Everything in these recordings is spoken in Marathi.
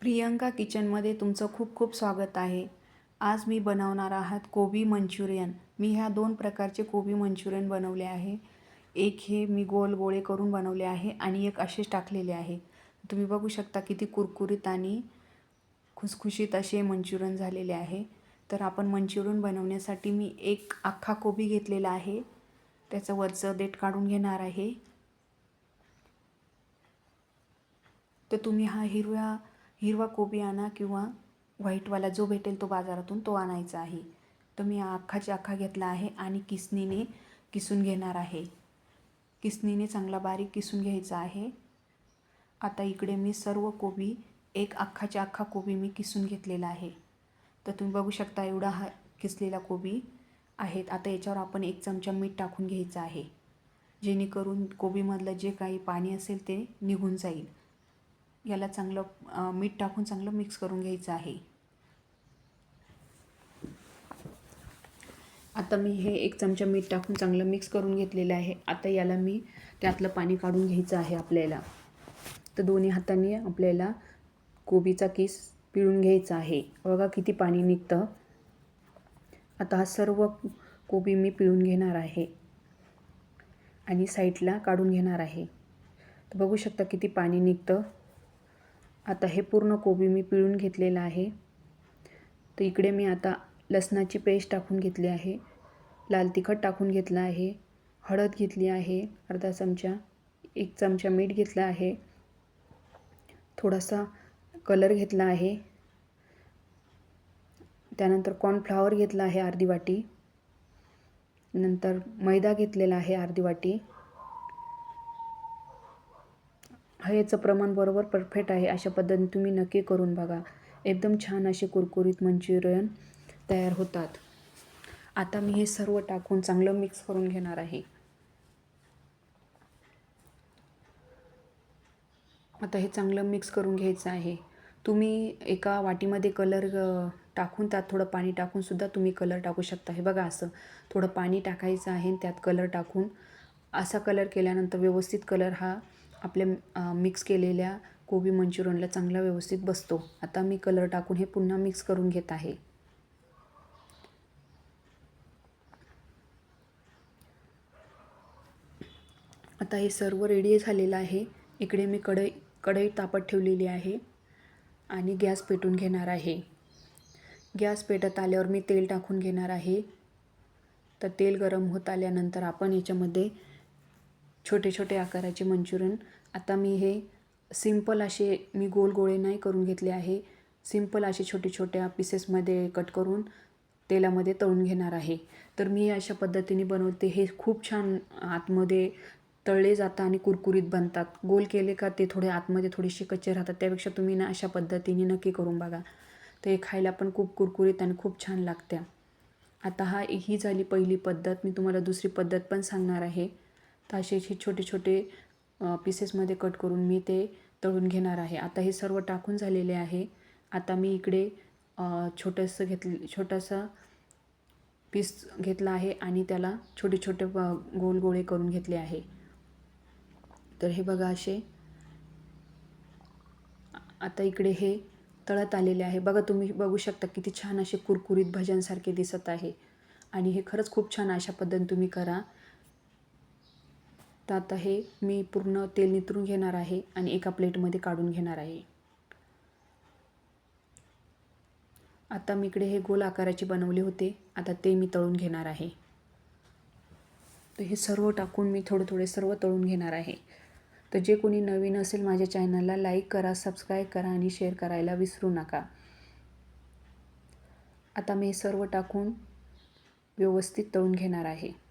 प्रियंका किचनमध्ये तुमचं खूप खूप स्वागत आहे. आज मी बनवणार आहात कोबी मंचुरियन. मी ह्या दोन प्रकारचे कोबी मंचुरियन बनवले आहे. एक हे मी गोल गोळे करून बनवले आहे आणि एक असेच टाकलेले आहे. तुम्ही बघू शकता किती कुरकुरीत आणि खुसखुशीत असे मंचुरियन झालेले आहे. तर आपण मंचुरियन बनवण्यासाठी मी एक अख्खा कोबी घेतलेला आहे. त्याचं वरचं देठ काढून घेणार आहे. तर तुम्ही हा हिरव्या हिरवा कोबी आणा किंवा व्हाईटवाला जो भेटेल तो बाजारातून तो आणायचा आहे. तर मी अख्खाच्या अख्खा घेतला आहे आणि किसनीने किसून घेणार आहे. किसनीने चांगला बारीक किसून घ्यायचा आहे. आता इकडे मी सर्व कोबी एक अख्खाच्या अख्खा कोबी मी किसून घेतलेला आहे. तर तुम्ही बघू शकता एवढा हा किसलेला कोबी आहेत. आता याच्यावर आपण एक चमचा मीठ टाकून घ्यायचं आहे. जेणेकरून कोबीमधलं जे काही पाणी असेल ते निघून जाईल. याला चांगलं मीठ टाकून चांगलं मिक्स करून घ्यायचं आहे. आता मी हे एक चमचा मीठ टाकून चांगलं मिक्स करून घेतलेलं आहे. आता याला मी त्यातलं पाणी काढून घ्यायचं आहे आपल्याला. तर दोन्ही हातांनी आपल्याला कोबीचा किस पिळून घ्यायचा आहे. बघा किती पाणी निघतं. आता हा सर्व कोबी मी पिळून घेणार आहे. आणि साईडला काढून घेणार आहे. तर बघू शकता किती पाणी निघतं. आता हे पूर्ण कोबी मी पिळून घेतलेलं आहे. तर इकडे मी आता लसणाची पेस्ट टाकून घेतली आहे. लाल तिखट टाकून घेतलं आहे. हळद घेतली आहे. अर्धा चमचा एक चमचा मीठ घेतला आहे. थोडासा कलर घेतला आहे. त्यानंतर कॉर्नफ्लॉवर घेतला आहे अर्धी वाटी. नंतर मैदा घेतलेला आहे अर्धी वाटी हा याचं प्रमाण बरोबर परफेक्ट आहे अशा पद्धतीने तुम्ही नक्की करून बघा. एकदम छान असे कुरकुरीत मंचुरियन तयार होतात. आता मी हे सर्व टाकून चांगलं मिक्स करून घेणार आहे. आता हे चांगलं मिक्स करून घ्यायचं आहे. तुम्ही एका वाटीमध्ये कलर टाकून त्यात थोडं पाणी टाकूनसुद्धा तुम्ही कलर टाकू शकता. हे बघा असं. थोडं पाणी टाकायचं आहे त्यात कलर टाकून असा कलर केल्यानंतर व्यवस्थित कलर हा आपल्या मिक्स केलेल्या कोबी मंचुरियनला चांगला व्यवस्थित बसतो. आता मी कलर टाकून हे पुन्हा मिक्स करून घेत आहे. आता हे सर्व रेडी झालेलं आहे. इकडे मी कढई कढई तापत ठेवलेली आहे आणि गॅस पेटून घेणार आहे. गॅस पेटत आल्यावर मी तेल टाकून घेणार आहे. तर तेल गरम होत आल्यानंतर आपण याच्यामध्ये छोटे छोटे आकाराचे मंचुरियन. आता मी हे सिंपल असे मी गोल गोळे नाही करून घेतले आहे. सिंपल असे छोटे छोट्या पीसेसमध्ये कट करून तेलामध्ये तळून घेणार आहे. तर मी अशा पद्धतीने बनवते. हे खूप छान आतमध्ये तळले जातात आणि कुरकुरीत बनतात. गोल केले का ते थोडे आतमध्ये थोडेसे कच्चे राहतात. त्यापेक्षा तुम्ही ना अशा पद्धतीने नक्की करून बघा. तर हे खायला पण खूप कुरकुरीत आणि खूप छान लागत्या. आता हा ही झाली पहिली पद्धत. मी तुम्हाला दुसरी पद्धत पण सांगणार आहे. तर असे हे छोटे छोटे पीसेसमध्ये कट करून मी ते तळून घेणार आहे. आता हे सर्व टाकून झालेले आहे. आता मी इकडे छोटंसं घेतलं छोटासा पीस घेतला आहे आणि त्याला छोटे छोटे गोल गोळे करून घेतले आहे. तर हे बघा असे. आता इकडे हे तळत आलेले आहे. बघा तुम्ही बघू शकता किती छान असे कुरकुरीत भज्यांसारखे दिसत आहे. आणि हे खरंच खूप छान अशा पद्धतीने तुम्ही करा. तर आता हे मी पूर्ण तेल नितरून घेणार आहे आणि एका प्लेटमध्ये काढून घेणार आहे. आता मी इकडे हे गोल आकाराचे बनवले होते. आता ते मी तळून घेणार आहे. तर हे सर्व टाकून मी थोडे थोडे सर्व तळून घेणार आहे. तर जे कोणी नवीन असेल माझ्या चॅनलला लाईक करा सबस्क्राईब करा आणि शेअर करायला विसरू नका. आता मी हे सर्व टाकून व्यवस्थित तळून घेणार आहे.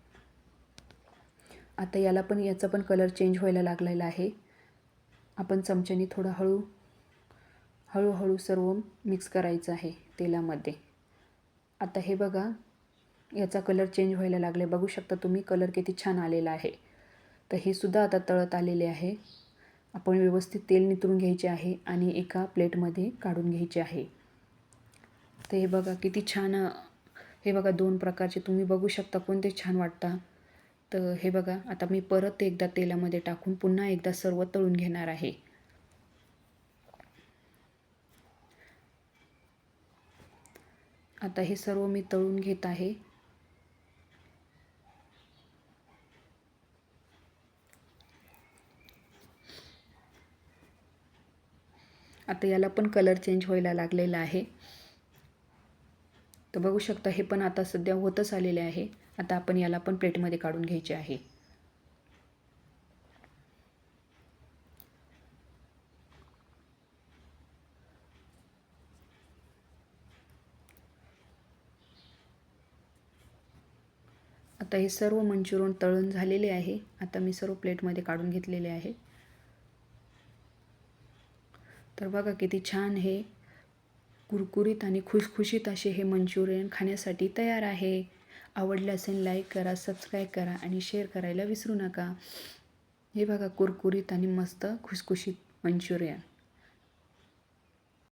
आता याला पण याचा पण कलर चेंज व्हायला लागलेला आहे. आपण चमच्याने थोडं हळू हळूहळू सर्व मिक्स करायचं आहे तेलामध्ये. आता हे बघा याचा कलर चेंज व्हायला लागले बघू शकता तुम्ही कलर किती छान आलेला आहे. तर हे सुद्धा आता तळत आलेले आहे. आपण व्यवस्थित तेल नितरून घ्यायचे आहे आणि एका प्लेटमध्ये काढून घ्यायचे आहे. तर हे बघा किती छान हे बघा दोन प्रकारचे. तुम्ही बघू शकता कोणते छान वाटता. तर हे बघा आता मी परत एकदा तेलामध्ये टाकून पुन्हा एकदा सर्व तळून घेणार आहे. आता हे सर्व मी तळून घेत आहे. आता याला पण कलर चेंज व्हायला लागलेला आहे. तर बघू शकता हे पण आता सध्या होतच आलेले आहे. आता आपण याला पण प्लेटमध्ये काढून घ्यायचे आहे. आता हे सर्व मंचुरियन तळून झालेले आहे. आता मी सर्व प्लेटमध्ये काढून घेतलेले आहे. तर बघा किती छान हे कुरकुरीत आणि खुशखुशीत असे हे मंचुरियन खाण्यासाठी तयार आहे. आवडले असेल लाईक करा सबस्क्राईब करा आणि शेअर करायला विसरू नका. हे बघा कुरकुरीत आणि मस्त खुसखुशीत मंचुरियन.